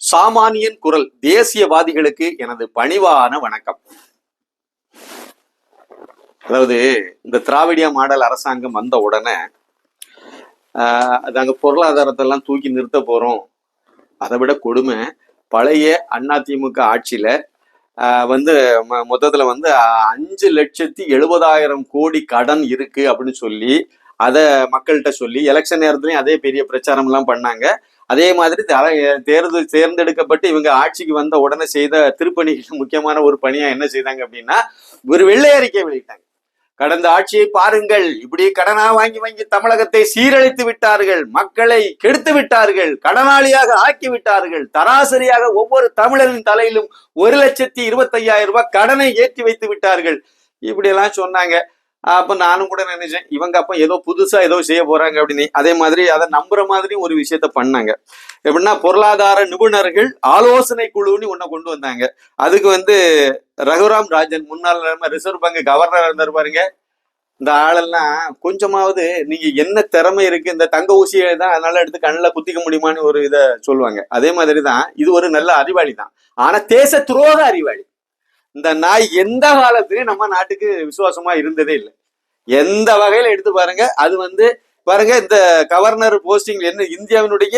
சாமானியன் குரல் தேசியவாதிகளுக்கு எனது பணிவான வணக்கம். அதாவது இந்த திராவிடிய மாடல் அரசாங்கம் வந்த உடனே ஆஹ், பொருளாதாரத்தெல்லாம் தூக்கி நிறுத்த போறோம். அதை விட கொடுமை. பழைய அதிமுக ஆட்சியில ஆஹ், வந்து ம- மொத்தத்துல வந்து அஞ்சு லட்சத்தி எழுபதாயிரம் கோடி கடன் இருக்கு அப்படின்னு சொல்லி அதை மக்கள்கிட்ட சொல்லி எலெக்ஷன் நேரத்துலையும் அதே பெரிய பிரச்சாரம்லாம் பண்ணாங்க. அதே மாதிரி தல- தேர்தல் தேர்ந்தெடுக்கப்பட்டு இவங்க ஆட்சிக்கு வந்த உடனே செய்த திருப்பணிகள் முக்கியமான ஒரு பணியா என்ன செய்தாங்க அப்படின்னா ஒரு வெள்ளை அறிக்கை வெளியிட்டாங்க. கடந்த ஆட்சியை பாருங்கள். இப்படி கடனா வாங்கி வாங்கி தமிழகத்தை சீரழித்து விட்டார்கள். மக்களை கெடுத்து விட்டார்கள். கடனாளியாக ஆக்கி விட்டார்கள். சராசரியாக ஒவ்வொரு தமிழரின் தலையிலும் ஒரு லட்சத்தி இருபத்தையாயிரம் ரூபாய் கடனை ஏற்றி வைத்து விட்டார்கள். இப்படி எல்லாம் சொன்னாங்க. அப்போ நானும் கூட நினைச்சேன் இவங்க அப்போ ஏதோ புதுசா ஏதோ செய்ய போறாங்க அப்படின்னு. அதே மாதிரி அதை நம்புற மாதிரி ஒரு விஷயத்த பண்ணாங்க. எப்படின்னா பொருளாதார நிபுணர்கள் ஆலோசனை குழுன்னு ஒன்றை கொண்டு வந்தாங்க. அதுக்கு வந்து ரகுராம் ராஜன் முன்னாள் ரிசர்வ் பேங்க் கவர்னர் இருந்தார் பாருங்க. இந்த ஆளெல்லாம் கொஞ்சமாவது நீங்க என்ன திறமை இருக்கு இந்த தங்க ஊசியை தான் அதனால எடுத்து கண்ணில் குத்திக்க முடியுமான்னு ஒரு இதை சொல்லுவாங்க. அதே மாதிரி தான் இது ஒரு நல்ல அறிவாளி தான். ஆனா தேச துரோக அறிவாளி. இந்த நாய் எந்த காலத்துலயும் நம்ம நாட்டுக்கு விசுவாசமா இருந்ததே இல்லை. எந்த வகையில எடுத்து பாருங்க அது வந்து பாருங்க இந்த கவர்னர் போஸ்டிங் என்ன இந்தியாவினுடைய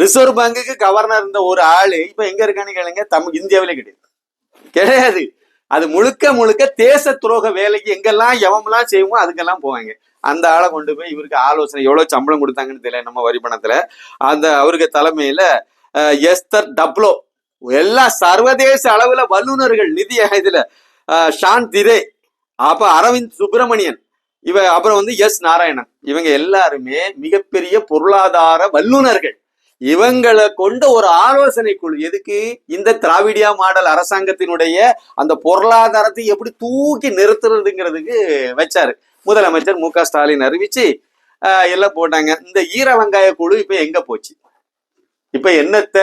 ரிசர்வ் பேங்குக்கு கவர்னர் இருந்த ஒரு ஆளு இப்ப எங்க இருக்கான்னு கேளுங்க தமிழ் இந்தியாவிலே கிடையாது. கிடையாது. அது முழுக்க முழுக்க தேச துரோக வேலைக்கு எங்கெல்லாம் எவம்லாம் செய்வோமோ அதுக்கெல்லாம் போவாங்க. அந்த ஆளை கொண்டு போய் இவருக்கு ஆலோசனை எவ்வளவு சம்பளம் கொடுத்தாங்கன்னு தெரியல நம்ம வரி பணத்துல. அந்த அவருக்கு தலைமையில எஸ்தர் டப்ளோ எல்லா சர்வதேச அளவுல வல்லுநர்கள் நிதி இதுல ஷான் திரே அப்ப அரவிந்த் சுப்பிரமணியன் இவ அப்புறம் வந்து எஸ் நாராயணன் இவங்க எல்லாருமே மிகப்பெரிய பொருளாதார வல்லுநர்கள். இவங்களை கொண்ட ஒரு ஆலோசனை குழு எதுக்கு? இந்த திராவிடியா மாடல் அரசாங்கத்தினுடைய அந்த பொருளாதாரத்தை எப்படி தூக்கி நிறுத்துறதுங்கிறதுக்கு வச்சாரு. முதலமைச்சர் மு க ஸ்டாலின் அறிவிச்சு எல்லாம் போட்டாங்க. இந்த ஈர வெங்காய குழு இப்ப எங்க போச்சு? இப்ப என்னத்த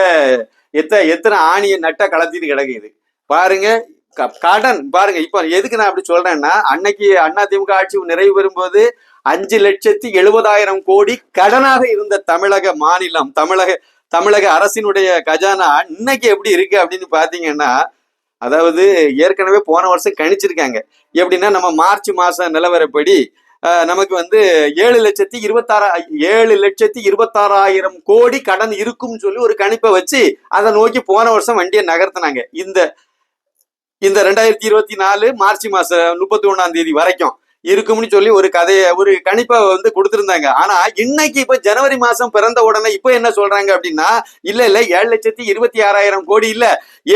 எத்தனை எத்தனை ஆணியை நட்டா கலத்திட்டு கிடக்குது பாருங்க க- கடன் பாருங்க இப்போ எதுக்கு நான் அப்படி சொல்றேன்னா அன்னைக்கு அண்ணா திமுக ஆட்சி நிறைவு பெறும்போது அஞ்சு லட்சத்தி எழுபதாயிரம் கோடி கடனாக இருந்த தமிழக மாநிலம் தமிழக தமிழக அரசினுடைய கஜானா இன்னைக்கு எப்படி இருக்கு அப்படின்னு பாத்தீங்கன்னா அதாவது ஏற்கனவே போன வருஷம் கணிச்சிருக்காங்க. எப்படின்னா நம்ம மார்ச் மாசம் நிலவரப்படி நமக்கு வந்து ஏழு லட்சத்தி இருபத்தாறா ஏழு லட்சத்தி இருபத்தாறாயிரம் கோடி கடன் இருக்கும்னு சொல்லி ஒரு கணிப்பை வச்சு அதை நோக்கி போன வருஷம் வண்டியை நகர்த்தினாங்க. இந்த இந்த ரெண்டாயிரத்தி இருபத்தி நாலு மார்ச் மாசம் முப்பத்தி ஒண்ணாம் தேதி வரைக்கும் இருக்கும்னு சொல்லி ஒரு கதையை ஒரு கணிப்பை வந்து கொடுத்துருந்தாங்க. ஆனா இன்னைக்கு இப்ப ஜனவரி மாசம் பிறந்த உடனே இப்ப என்ன சொல்றாங்க அப்படின்னா இல்ல இல்ல ஏழு லட்சத்தி இருபத்தி ஆறாயிரம் கோடி இல்ல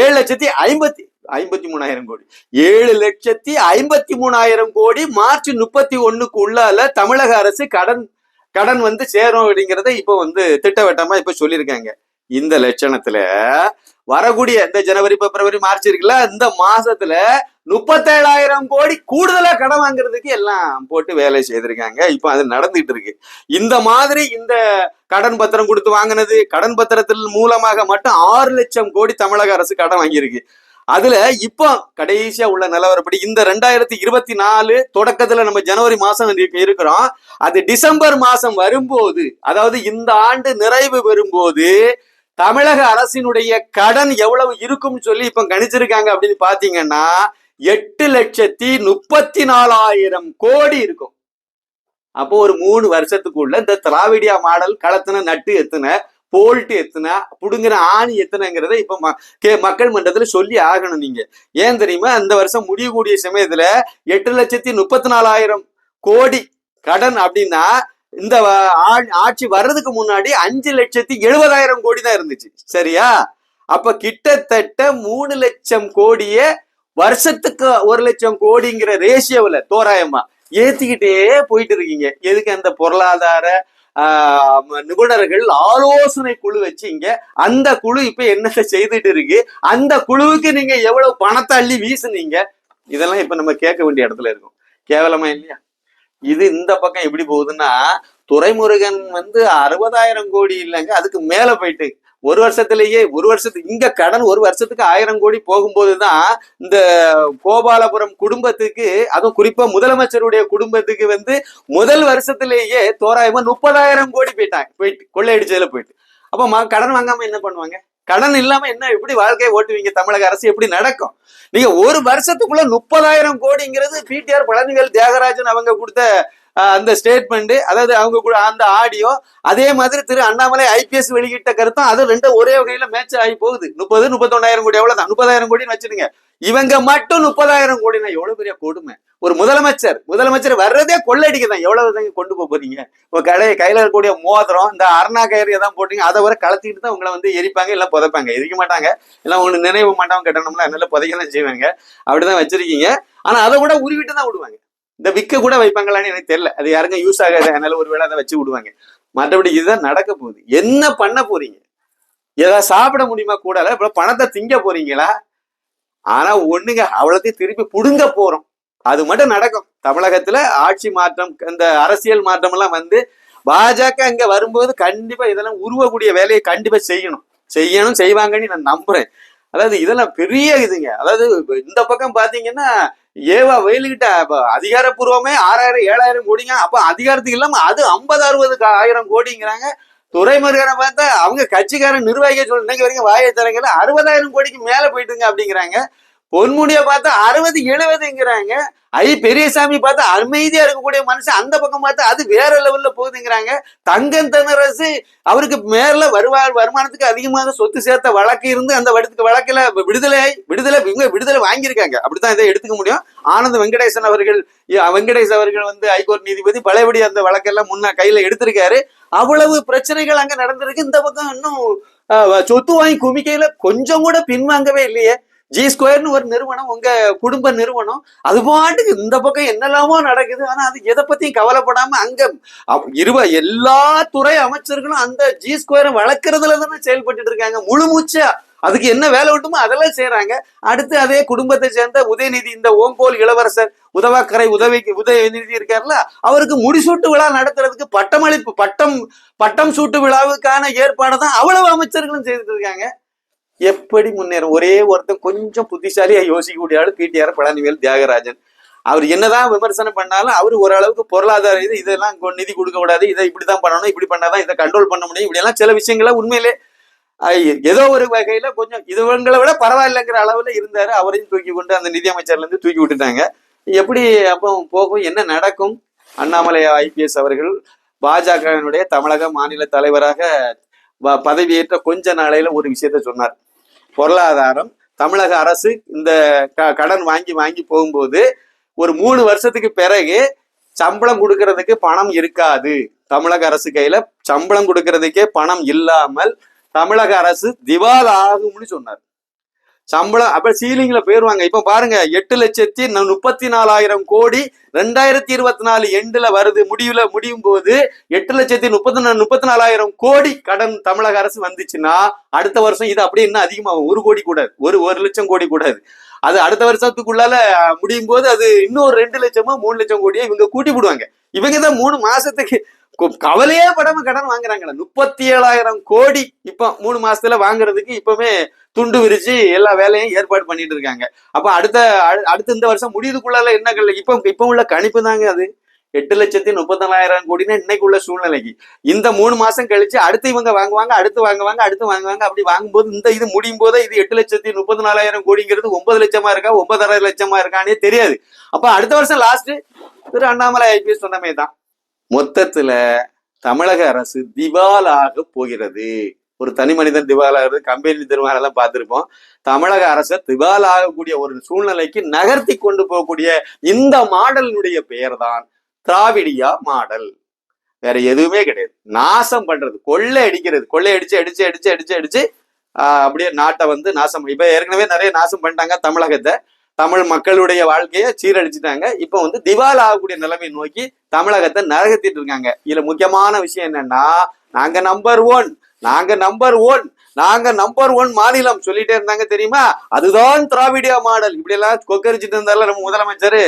ஏழு லட்சத்தி ஐம்பத்தி ஐம்பத்தி மூணாயிரம் கோடி. ஏழு லட்சத்தி ஐம்பத்தி மூணாயிரம் கோடி மார்ச் முப்பத்தி ஒண்ணுக்கு உள்ளால தமிழக அரசு கடன் கடன் வந்து சேரும் அப்படிங்கிறத இப்ப வந்து திட்டவட்டமா இப்ப சொல்லியிருக்காங்க. இந்த லட்சணத்துல வரக்கூடிய இந்த ஜனவரி பிப்ரவரி மார்ச் இருக்குல்ல இந்த மாசத்துல முப்பத்தேழாயிரம் கோடி கூடுதலா கடன் வாங்குறதுக்கு எல்லாம் போட்டு வேலை செய்திருக்காங்க. இப்ப அது நடந்துகிட்டு இருக்கு. இந்த மாதிரி இந்த கடன் பத்திரம் கொடுத்து வாங்கினது கடன் பத்திரத்தின் மூலமாக மட்டும் ஆறு லட்சம் கோடி தமிழக அரசு கடன் வாங்கியிருக்கு. அதுல இப்போ கடைசியா உள்ள நிலவரப்படி இந்த ரெண்டாயிரத்தி இருபத்தி நாலு தொடக்கத்துல நம்ம ஜனவரி மாசம் இருக்கிறோம். அது டிசம்பர் மாசம் வரும்போது அதாவது இந்த ஆண்டு நிறைவு பெறும்போது தமிழக அரசினுடைய கடன் எவ்வளவு இருக்கும்னு சொல்லி இப்ப கணிச்சிருக்காங்க அப்படின்னு பாத்தீங்கன்னா எட்டு லட்சத்தி முப்பத்தி நாலாயிரம் கோடி இருக்கும். அப்போ ஒரு மூணு வருஷத்துக்குள்ள இந்த திராவிடியா மாடல் களத்தின நட்டு எத்தனை போல்ட்டு எத்தனை புடுங்கிற ஆணி எத்தனைங்கிறத இப்ப ம- கே- மக்கள் மன்றத்துல சொல்லி ஆகணும் நீங்க. ஏன் தெரியுமா? இந்த வருஷம் முடியக்கூடிய சமயத்துல எட்டு லட்சத்தி முப்பத்தி நாலாயிரம் கோடி கடன் அப்படின்னா இந்த ஆட்சி வர்றதுக்கு முன்னாடி அஞ்சு லட்சத்தி எழுபதாயிரம் கோடி தான் இருந்துச்சு. சரியா? அப்ப கிட்டத்தட்ட மூணு லட்சம் கோடிய வருஷத்துக்கு ஒரு லட்சம் கோடிங்கிற ரேஷியோவில் தோராயமா ஏத்திக்கிட்டே போயிட்டு இருக்கீங்க. எதுக்கு அந்த பொருளாதார நிபுணர்கள் ஆலோசனை குழு வச்சீங்க அந்த குழு இப்ப என்ன செய்துட்டு இருக்கு? அந்த குழுவுக்கு நீங்க எவ்வளவு பணத்தை அள்ளி வீசுனீங்க? இதெல்லாம் இப்ப நம்ம கேட்க வேண்டிய இடத்துல இருக்கும். கேவலமா இல்லையா? இது இந்த பக்கம் எப்படி போகுதுன்னா துரைமுருகன் வந்து அறுபதாயிரம் கோடி இல்லைங்க அதுக்கு மேல போயிட்டு ஒரு வருஷத்திலேயே ஒரு வருஷத்துக்கு இங்க கடன் ஒரு வருஷத்துக்கு ஆயிரம் கோடி போகும்போது தான் இந்த கோபாலபுரம் குடும்பத்துக்கு அதுவும் குறிப்பா முதலமைச்சருடைய குடும்பத்துக்கு வந்து முதல் வருஷத்திலேயே தோராயமா முப்பதாயிரம் கோடி போயிட்டாங்க. போயிட்டு கொள்ளையடிச்சதுல போயிட்டு. அப்ப கடன் வாங்காம என்ன பண்ணுவாங்க? கடன் இல்லாம என்ன எப்படி வாழ்க்கையை ஓட்டுவீங்க? தமிழக அரசு எப்படி நடக்கும்? நீங்க ஒரு வருஷத்துக்குள்ள முப்பதாயிரம் கோடிங்கிறது பிடிஆர் பழனிவேல் தியாகராஜன் அவங்க கொடுத்த அந்த ஸ்டேட்மெண்ட் அதாவது அவங்க கூட அந்த ஆடியோ அதே மாதிரி திரு அண்ணாமலை ஐபிஎஸ் வெளியிட்ட கருத்தும் அது ரெண்டும் ஒரே வகையில மேட்ச் ஆகி போகுது. முப்பது முப்பத்தொன்னாயிரம் கோடி எவ்வளவுதான்? முப்பதாயிரம் கோடின்னு வச்சிருங்க இவங்க மட்டும் முப்பதாயிரம் கோடினா எவ்வளவு பெரிய கொடுமை? ஒரு முதலமைச்சர் முதலமைச்சர் வர்றதே கொள்ளடிக்க தான் எவ்வளவு தான் கொண்டு போக போறீங்க? இப்போ கடை கையில இருக்கக்கூடிய மோதிரம் இந்த அருணா கயிறு எதாவது போட்டீங்க அதை வர கலத்திட்டு தான் உங்களை வந்து எரிப்பாங்க இல்லை புதைப்பாங்க. எரிக்க மாட்டாங்க. இல்லை உங்களுக்கு நினைவு மண்டபம் கட்டணும்ல அதனால புதைக்க தான் செய்வாங்க. அப்படிதான் வச்சிருக்கீங்க. ஆனா அதை கூட உருவிட்டு தான் விடுவாங்க. இந்த விக்க கூட வைப்பாங்களான்னு எனக்கு தெரியல. அது யாருங்க யூஸ் ஆகாது. அதனால ஒரு வேளை அதை வச்சு விடுவாங்க. மற்றபடி இதுதான் நடக்க போகுது. என்ன பண்ண போறீங்க? ஏதாவது சாப்பிட முடியுமா கூட இப்ப பணத்தை திங்க போறீங்களா? ஆனா ஒண்ணுங்க அவ்வளோத்தையும் திருப்பி புடுங்க போறோம். அது மட்டும் நடக்கும். தமிழகத்துல ஆட்சி மாற்றம் இந்த அரசியல் மாற்றம் எல்லாம் வந்து பாஜக அங்க வரும்போது கண்டிப்பா இதெல்லாம் உருவக்கூடிய வேலையை கண்டிப்பா செய்யணும். செய்யணும் செய்வாங்கன்னு நான் நம்புறேன். அதாவது இதெல்லாம் பெரிய இதுங்க. அதாவது இந்த பக்கம் பாத்தீங்கன்னா ஏவா வெயிலுகிட்ட அப்ப அதிகாரப்பூர்வமே ஆறாயிரம் ஏழாயிரம் கோடிங்க. அப்ப அதிகாரத்துக்கு இல்லாம அது ஐம்பது அறுபது ஆயிரம் கோடிங்கிறாங்க. துறைமுருகனை பார்த்தா அவங்க கட்சிக்காரன் நிர்வாகிக சொல்லி இன்னைக்கு வரைக்கும் வாயை தரங்கல அறுபதாயிரம் கோடிக்கு மேல போயிட்டுங்க அப்படிங்கிறாங்க. பொன்முடிய பார்த்தா அறுபது எழுபதுங்கிறாங்க. ஐ பெரியசாமி பார்த்தா அமைதியா இருக்கக்கூடிய மனுஷன் அந்த பக்கம் பார்த்தா அது வேற லெவல்ல போகுதுங்கிறாங்க. தங்கம் தனரசு அவருக்கு மேல வருவா வருமானத்துக்கு அதிகமாக சொத்து சேர்த்த வழக்கு இருந்து அந்த வடத்துக்கு வழக்குல விடுதலை விடுதலை இவங்க விடுதலை வாங்கியிருக்காங்க. அப்படித்தான் இதை எடுத்துக்க முடியும். ஆனந்த் வெங்கடேசன் அவர்கள் வெங்கடேஷ் அவர்கள் வந்து ஹைகோர்ட் நீதிபதி பழையபடி அந்த வழக்கெல்லாம் முன்ன கையில எடுத்திருக்காரு. அவ்வளவு பிரச்சனைகள் அங்க நடந்திருக்கு. இந்த பக்கம் இன்னும் சொத்து வாங்கி குமிக்கையில கொஞ்சம் கூட பின்வாங்கவே இல்லையே. ஜி ஸ்கொயர்னு ஒரு நிறுவனம் உங்க குடும்ப நிறுவனம் அது பாட்டுக்கு இந்த பக்கம் என்னெல்லாமோ நடக்குது. ஆனா அது எதை பத்தியும் கவலைப்படாம அங்க இருவ எல்லா துறை அமைச்சர்களும் அந்த ஜி ஸ்கொயரை வளர்க்கறதுல தானே செயல்பட்டு இருக்காங்க. முழு மூச்சா. அதுக்கு என்ன வேலை விட்டுமோ அதெல்லாம் செய்யறாங்க அடுத்து அதே குடும்பத்தை சேர்ந்த உதயநிதி இந்த ஓங்கோல் இளவரசர் உதவாக்கரை உதவிக்கு உதயநிதி இருக்கார்ல அவருக்கு முடிசூட்டு விழா நடத்துறதுக்கு பட்டமளிப்பு பட்டம் பட்டம் சூட்டு விழாவுக்கான ஏற்பாடு தான் அவ்வளவு அமைச்சர்களும் செய்துட்டு இருக்காங்க. எப்படி முன்னேறும்? ஒரே ஒருத்தன் கொஞ்சம் புத்திசாலியா யோசிக்கக்கூடிய ஆள் பிடிஆர் பழனிவேல் தியாகராஜன். அவர் என்னதான் விமர்சனம் பண்ணாலும் அவர் ஓரளவுக்கு பொருளாதார இது இதெல்லாம் கொ- நிதி கொடுக்க கூடாது இதை இப்படிதான் பண்ணணும் இப்படி பண்ணாதான் இதை கண்ட்ரோல் பண்ண முடியும் இப்படி எல்லாம் சில விஷயங்கள உண்மையிலே ஏதோ ஒரு வகையில கொஞ்சம் இதுவங்களை விட பரவாயில்லைங்கிற அளவுல இருந்தாரு. அவரையும் தூக்கி கொண்டு அந்த நிதி அமைச்சர்ல இருந்து தூக்கி விட்டுட்டாங்க. எப்படி அப்போ போகும் என்ன நடக்கும்? அண்ணாமலை ஐபிஎஸ் அவர்கள் பாஜகவினுடைய தமிழக மாநில தலைவராக பதவியேற்ற கொஞ்ச நாளையில ஒரு விஷயத்த சொன்னார். பொருளாதாரம் தமிழக அரசு இந்த க- கடன் வாங்கி வாங்கி போகும்போது ஒரு மூணு வருஷத்துக்கு பிறகு சம்பளம் கொடுக்கறதுக்கு பணம் இருக்காது. தமிழக அரசு கையில சம்பளம் கொடுக்கறதுக்கே பணம் இல்லாமல் தமிழக அரசு திவால் ஆகும்னு சொன்னார். சம்பளம் அப்ப சீலிங்ல போயிருவாங்க. இப்ப பாருங்க எட்டு லட்சத்தி முப்பத்தி நாலாயிரம் கோடி ரெண்டாயிரத்தி இருபத்தி நாலு எண்டுல வருது. முடிவுல முடியும் போது எட்டு லட்சத்தி முப்பத்தி முப்பத்தி நாலாயிரம் கோடி கடன் தமிழக அரசு வந்துச்சுன்னா அடுத்த வருஷம் இது அப்படியே இன்னும் அதிகமாகும். ஒரு கோடி கூடாது ஒரு ஒரு லட்சம் கோடி கூடாது அது. அடுத்த வருஷத்துக்குள்ளால முடியும் போது அது இன்னும் ஒரு ரெண்டு லட்சமோ மூணு லட்சம் கோடியோ இவங்க கூட்டி போடுவாங்க இவங்க தான் மூணு மாசத்துக்கு கவலையே படாம கடன் வாங்குறாங்களே முப்பத்தி ஏழாயிரம் கோடி இப்போ மூணு மாசத்துல வாங்குறதுக்கு இப்பவுமே துண்டு விரிச்சு எல்லா வேலையும் ஏற்பாடு பண்ணிட்டு இருக்காங்க. அப்ப அடுத்த அடு- அடுத்த இந்த வருஷம் முடியுதுக்குள்ளால என்ன கல்- இப்ப இப்ப உள்ள கணிப்பு தாங்க அது. எட்டு லட்சத்தி முப்பத்தி நாலாயிரம் கோடினா இன்னைக்கு உள்ள சூழ்நிலைக்கு. இந்த மூணு மாசம் கழிச்சு அடுத்து இவங்க வாங்குவாங்க அடுத்து வாங்குவாங்க அடுத்து வாங்குவாங்க. அப்படி வாங்கும்போது இந்த இது முடியும் போதே இது எட்டு லட்சத்தி முப்பத்தி நாலாயிரம் கோடிங்கிறது ஒன்பது லட்சமா இருக்கா ஒன்பதரை லட்சமா இருக்கானே தெரியாது. அப்ப அடுத்த வருஷம் லாஸ்ட் திரு அண்ணாமலை ஐபிஎஸ் சொன்னமே தான். மொத்தத்துல தமிழக அரசு திவாலாக போகிறது. ஒரு தனி மனிதன் திவாலாகிறது கம்பெனி திருவாலெல்லாம் பார்த்துருப்போம். தமிழக அரசை திவாலாகக்கூடிய ஒரு சூழ்நிலைக்கு நகர்த்தி கொண்டு போகக்கூடிய இந்த மாடலினுடைய பெயர் தான் திராவிடியா மாடல். வேற எதுவுமே கிடையாது. நாசம் பண்றது கொள்ளை அடிக்கிறது. கொள்ளை அடிச்சு அடிச்சு அடிச்சு அடிச்சு அடிச்சு ஆஹ் அப்படியே நாட்டை வந்து நாசம் இப்ப ஏற்கனவே நிறைய நாசம் பண்ணிட்டாங்க தமிழகத்தை. தமிழ் மக்களுடைய வாழ்க்கையை சீரழிச்சிட்டாங்க. இப்போ வந்து திவால் ஆகக்கூடிய நிலைமை நோக்கி தமிழகத்தை நரகத்திட்டு இருக்காங்க. இதுல முக்கியமான விஷயம் என்னன்னா நாங்க நம்பர் ஒன் நாங்க நம்பர் ஒன் நாங்க நம்பர் ஒன் மாநிலம் சொல்லிட்டே இருந்தாங்க தெரியுமா? அதுதான் திராவிடியா மாடல். இப்படி எல்லாம் கொக்கரிச்சிட்டு இருந்தால நம்ம முதலமைச்சர்.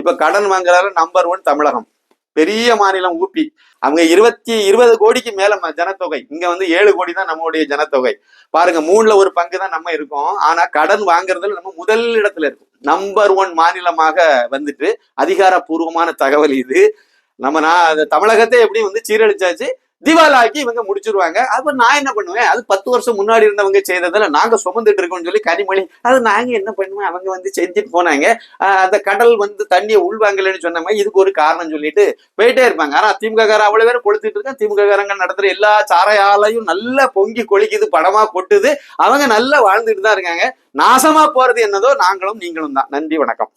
இப்ப கடன் வாங்குறாரு நம்பர் ஒன் தமிழகம். பெரிய மாநிலம் ஊபி அவங்க இருபத்தி இருபது கோடிக்கு மேல ம- ஜனத்தொகை. இங்க வந்து ஏழு கோடி தான் நம்மளுடைய ஜனத்தொகை. பாருங்க மூணுல ஒரு பங்கு தான் நம்ம இருக்கோம். ஆனா கடன் வாங்குறதுல நம்ம முதல் இடத்துல இருக்கும். நம்பர் ஒன் மாநிலமாக வந்துட்டு அதிகாரப்பூர்வமான தகவல் இது. நம்ம நான் அந்த தமிழகத்தை எப்படி வந்து சீரழிச்சாச்சு. திவாலாக்கி இவங்க முடிச்சிருவாங்க. அப்ப நான் என்ன பண்ணுவேன்? அது பத்து வருஷம் முன்னாடி இருந்தவங்க செய்ததுல நாங்க சுமந்துட்டு இருக்கோம்னு சொல்லி கனிமொழி அது நாங்க என்ன பண்ணுவேன் அவங்க வந்து செஞ்சுட்டு போனாங்க. அந்த கடல் வந்து தண்ணியை உள்வாங்கலன்னு சொன்ன மாதிரி இதுக்கு ஒரு காரணம் சொல்லிட்டு போயிட்டே இருப்பாங்க. ஆனா திமுக அவ்வளவு பேரும் கொளுத்திட்டு இருக்கான். திமுக காரங்க நடத்துற எல்லா சாரையாலையும் நல்லா பொங்கி கொளிக்குது படமா கொட்டுது. அவங்க நல்லா வாழ்ந்துட்டு தான் இருக்காங்க. நாசமா போறது என்னதோ நாங்களும் நீங்களும் தான். நன்றி வணக்கம்.